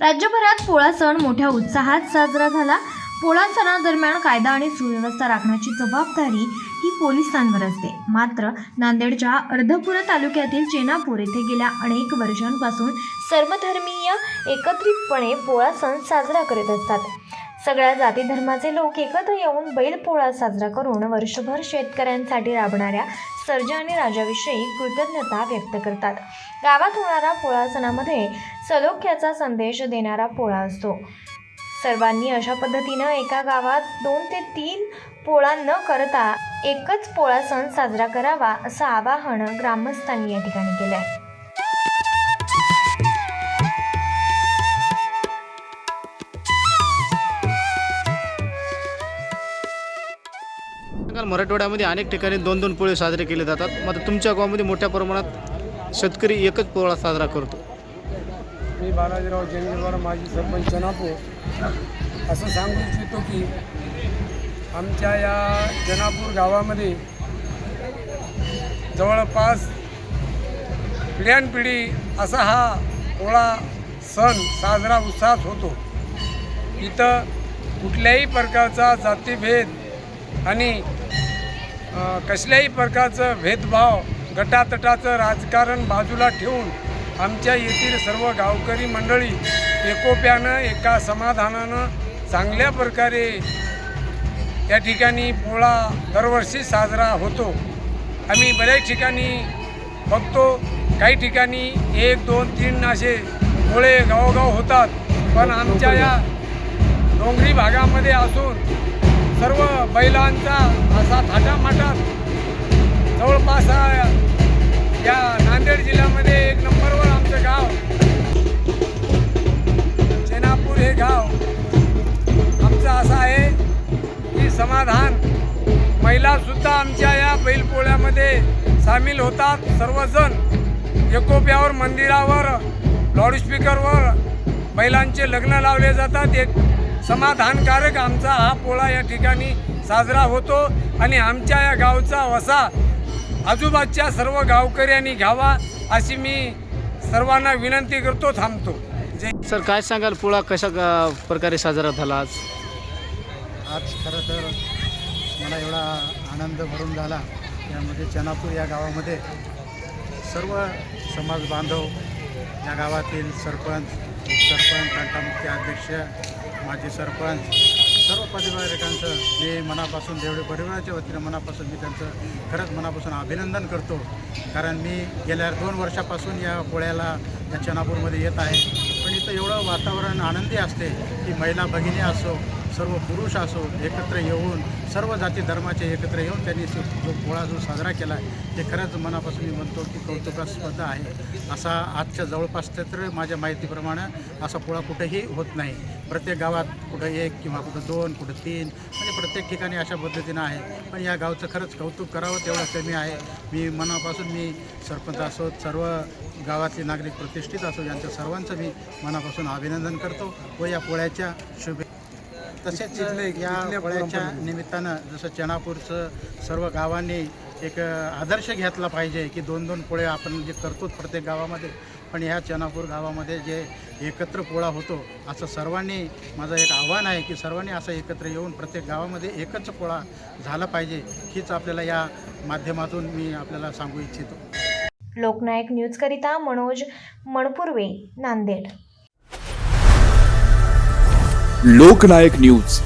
राज्यभरात पोळा सण मोठ्या उत्साहात साजरा झाला. पोळा सणादरम्यान कायदा आणि सुव्यवस्था राखण्याची जबाबदारी ही पोलिसांवर असते. मात्र नांदेडच्या अर्धपुरा तालुक्यातील चेनापूर येथे गेल्या अनेक वर्षांपासून सर्वधर्मीय एकत्रितपणे पोळा सण साजरा करीत असतात. सगळ्या जाती धर्माचे लोक एकत्र येऊन बैल पोळा साजरा करून वर्षभर शेतकऱ्यांसाठी राबणाऱ्या सर्जा आणि राजाविषयी कृतज्ञता व्यक्त करतात. गावात होणारा पोळा सणामध्ये सलोख्याचा संदेश देणारा पोळा असतो. सर्वांनी अशा पद्धतीनं एका गावात दोन ते तीन पोळा न करता एकच पोळा सण साजरा करावा असं आवाहन ग्रामस्थांनी या ठिकाणी केलं आहे मराठवाड्यामध्ये अनेक ठिकाणी दोन दोन पोळे साजरे केले जातात. मात्र तुमच्या गावामध्ये मोठ्या प्रमाणात शेतकरी एकच पोळा साजरा करतो. मी बालाजीराव जंगलवार माजी सरपंच जनापूर. असं सांगू इच्छितो की आमच्या या जनापूर गावामध्ये जवळपास पिढ्यानपिढी असा हा पोळा सण साजरा उत्साहात होतो. इथं कुठल्याही प्रकारचा जातीभेद आणि कसल्याही प्रकारचं भेदभाव गटातटाचं राजकारण बाजूला ठेवून आमच्या येथील सर्व गावकरी मंडळी एकोप्यानं एका समाधानानं चांगल्या प्रकारे या ठिकाणी पोळा दरवर्षी साजरा होतो. आम्ही बऱ्याच ठिकाणी बघतो काही ठिकाणी एक दोन तीन असे पोळे गावोगाव होतात. पण आमच्या या डोंगरी भागामध्ये असून सर्व बैलांचा असा थाटामाटात जवळपास या नांदेड जिल्ह्यामध्ये एक नंबरवर आमचं गाव. चेनापूर हे गाव आमचं असं आहे की समाधान. महिलासुद्धा आमच्या या बैलपोळ्यामध्ये सामील होतात. सर्वजण एकोप्यावर मंदिरावर लाऊडस्पीकरवर बैलांचे लग्न लावले जातात. एक समाधानकारक आमचा हा पोळा या ठिकाणी साजरा होतो आणि आमच्या या गावचा वसा आजूबाजूच्या सर्व गावकऱ्यांनी घ्यावा अशी मी सर्वांना विनंती करतो थांबतो. सर काय सांगाल? पोळा कशा प्रकारे साजरा झाला आज? आज खरं तर मला एवढा आनंद भरून झाला. यामध्ये चनापूर या गावामध्ये सर्व समाज बांधव या गावातील सरपंच उपसरपंच तंटामुख्य अध्यक्ष माजी सरपंच सर्व परिवारकांचं मी मनापासून देवडे परिवाराच्या वतीनं मनापासून मी त्यांचं खरंच मनापासून अभिनंदन करतो. कारण मी गेल्या दोन वर्षापासून या पोळ्याला या चनापूरमध्ये येत आहे. पण इथं एवढं वातावरण आनंदी असते की महिला भगिनी असो सर्व पुरुष असो एकत्र येऊन सर्व जाती धर्माचे एकत्र येऊन त्यांनी जो पोळा जो साजरा केला आहे ते खरंच मनापासून मी म्हणतो की कौतुकास्पद आहे. असा आजच्या जवळपास तर माझ्या माहितीप्रमाणे असा पोळा कुठेही होत नाही. प्रत्येक गावात कुठं एक किंवा कुठं दोन कुठं तीन म्हणजे प्रत्येक ठिकाणी अशा पद्धतीनं आहे. पण या गावचं खरंच कौतुक करावं तेवढं कमी आहे. मी मनापासून मी सरपंच असो सर्व गावातले नागरिक प्रतिष्ठित असो यांच्या सर्वांचं मी मनापासून अभिनंदन करतो. व या पोळ्याच्या शुभे तसेच या पोळ्याच्या निमित्तानं जसं चनापूरचं सर्व गावांनी एक आदर्श घेतला पाहिजे की दोन दोन पोळे आपण जे करतो प्रत्येक गावामध्ये पण ह्या चनापूर गावामध्ये जे एकत्र पोळा होतो असं सर्वांनी माझं एक आव्हान आहे की सर्वांनी असं एकत्र येऊन प्रत्येक गावामध्ये एकच पोळा झाला पाहिजे हीच आपल्याला या माध्यमातून मी आपल्याला सांगू इच्छितो. लोकनायक न्यूजकरिता मनोज मणपुर्वे नांदेड. लोकनायक न्यूज.